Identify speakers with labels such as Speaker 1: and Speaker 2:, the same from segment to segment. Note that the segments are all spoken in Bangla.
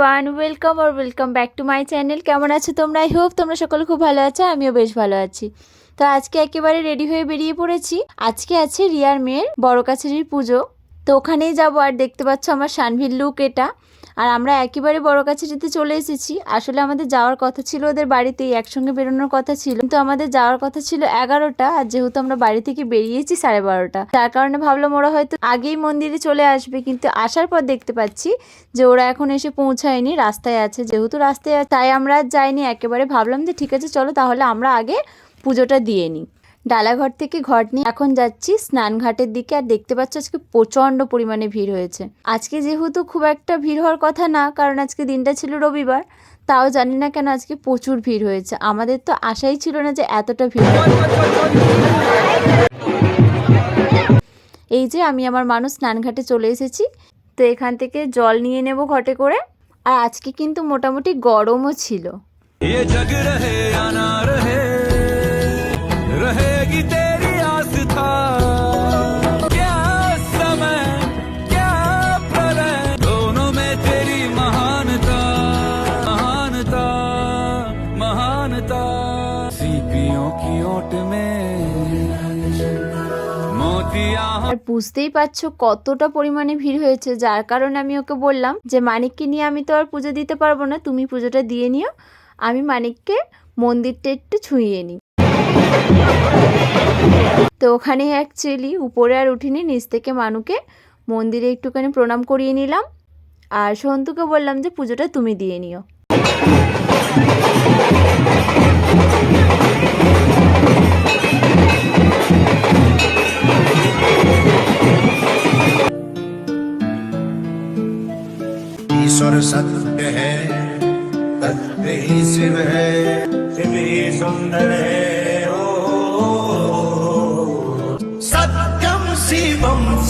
Speaker 1: Everyone welcome R welcome back to my channel কেমন আছো তোমরা? আই হোপ তোমরা সকলে খুব ভালো আছো, আমিও বেশ ভালো আছি। তো আজকে একেবারে রেডি হয়ে বেরিয়ে পড়েছি। আজকে আছে রিয়ার মেয়ের বড় কাছারির পুজো। তো ওখানেই যাব, আর দেখতে পাচ্ছ আমার সানভির লুক এটা। আর আমরা একেবারে বড় কাছে যেতে চলে এসেছি। আসলে আমাদের যাওয়ার কথা ছিল ওদের বাড়িতেই, একসঙ্গে বেরোনোর কথা ছিল। কিন্তু আমাদের যাওয়ার কথা ছিল এগারোটা, আর যেহেতু আমরা বাড়ি থেকে বেরিয়েছি সাড়ে বারোটা। যার কারণে ভাবলাম ওরা হয়তো আগেই মন্দিরে চলে আসবে, কিন্তু আসার পর দেখতে পাচ্ছি যে ওরা এখন এসে পৌঁছায়নি, রাস্তায় আছে, যেহেতু রাস্তায় তাই আমরা যাইনি, একেবারে ভাবলাম যে ঠিক আছে, চলো তাহলে আমরা আগে পুজোটা দিয়ে নিই। ডালাঘর থেকে ঘট নিয়ে এখন যাচ্ছি স্নান ঘাটের দিকে আর দেখতে পাচ্ছ আজকে প্রচণ্ড পরিমাণে ভিড় হয়েছে। আজকে যেহেতু খুব একটা ভিড় হওয়ার কথা না, কারণ আজকে দিনটা ছিল রবিবার, তাও জানি না কেন আজকে প্রচুর ভিড় হয়েছে। আমাদের তো আশাই ছিল না যে এতটা ভিড়। এই যে আমি আমার মানুষ স্নানঘাটে চলে এসেছি, তো এখান থেকে জল নিয়ে নেব ঘটে করে। আর আজকে কিন্তু মোটামুটি গরমও ছিল।
Speaker 2: रहेगी तेरी आस्था क्या समय क्या प्रलय दोनों में तेरी महानता महानता महानता सीपियों की ओट में मोतिया
Speaker 1: আর বুঝতেই পারছো কতটা পরিমাণে ভিড় হয়েছে যার কারণে আমি ওকে বললাম যে মানিককে নিয়ে আমি তো আর পুজো দিতে পারবো না তুমি পুজোটা দিয়ে নিও আমি মানিককে মন্দিরটা একটু ছুঁয়ে নিই তো ওখানে অ্যাকচুয়ালি উপরে আর উঠিনি নিচ থেকে মানুকে মন্দিরে একটুখানি প্রণাম করিয়ে নিলাম আর সন্তুকে বললাম যে পুজোটা তুমি দিয়ে নিও
Speaker 3: ईश्वर सत्य है सत्य ही शिव है शिव ही सुंदर है शिवम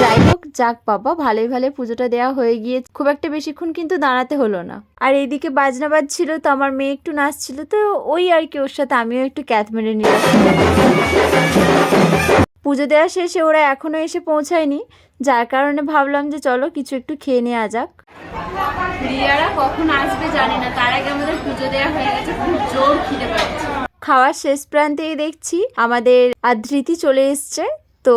Speaker 1: যাই হোক যাক বাবা ভালোই ভালো পুজোটা দেওয়া হয়ে গিয়ে খুব একটা বেশিক্ষণ কিন্তু দাঁড়াতে হলো না। আর এইদিকে বাজনা বাজছিল তো আমার মেয়ে একটু নাচছিল তো ওই আর কি ওর সাথে আমিও একটু ক্যাথ মেরে নিলাম। পুজো দেওয়া শেষে ওরা এখনও এসে পৌঁছায়নি যার কারণে ভাবলাম যে চলো কিছু একটু খেয়ে নেওয়া যাক। রিয়ারা কখন আসবে জানি না তার আগে আমাদের পুজো দেওয়া হয়ে গেছে খুব জোর খিদে পাচ্ছে। খাওয়ার শেষ প্রান্তেই দেখছি আমাদের আধৃতি চলে এসছে তো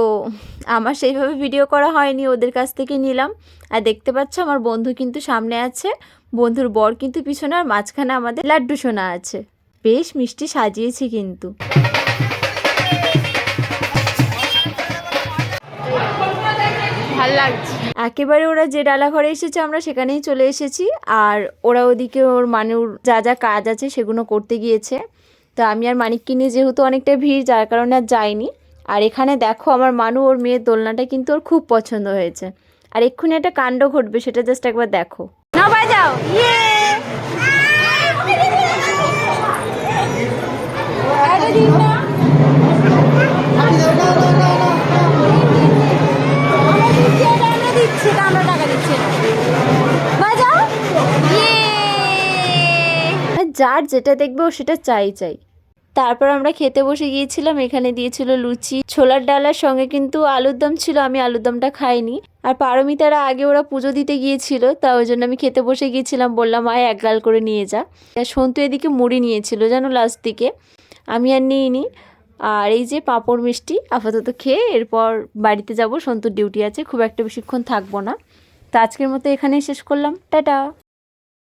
Speaker 1: আমার সেইভাবে ভিডিও করা হয়নি ওদের কাছ থেকে নিলাম। আর দেখতে পাচ্ছ আমার বন্ধু কিন্তু সামনে আছে বন্ধুর বর কিন্তু পিছনে আর মাঝখানে আমাদের লাড্ডু সোনা আছে। বেশ মিষ্টি সাজিয়েছি কিন্তু। ভালো লাগছে। একেবারে ওরা যে ডালা ঘরে এসেছে আমরা সেখানেই চলে এসেছি। আর ওরা ওদিকে ওর মানুর যা যা কাজ আছে সেগুলো করতে গিয়েছে। তো আমি আর মানিককে নিয়ে যেহেতু অনেকটা ভিড় যার কারণে আর যাইনি। আর এখানে দেখো আমার মানু, ওর মেয়ের দোলনাটা কিন্তু ওর খুব পছন্দ হয়েছে। আর এক্ষুনি একটা কাণ্ড ঘটবে, সেটা জাস্ট একবার দেখো। না বাজাও। যার যেটা দেখবে ও সেটা চাই চাই। তারপর আমরা খেতে বসে গিয়েছিলাম, এখানে দিয়েছিল লুচি। ছোলার ডালার সঙ্গে কিন্তু আলুর দম ছিল, আমি আলুর দমটা খাইনি। আর পারমিতারা আগে ওরা পুজো দিতে গিয়েছিল, তা ওই জন্য আমি খেতে বসে গিয়েছিলাম, বললাম, আয়, এক গাল করে নিয়ে যা। সন্তু এদিকে মুড়ি নিয়েছিল, জানো লাস্ট দিকে। আমি আর নিইনি। আর এই যে পাঁপড় মিষ্টি, আপাতত খেয়ে এরপর বাড়িতে যাব, সন্তুর ডিউটি আছে, খুব একটা বেশিক্ষণ থাকব না। তো আজকের মতো এখানেই শেষ করলাম। টাটা!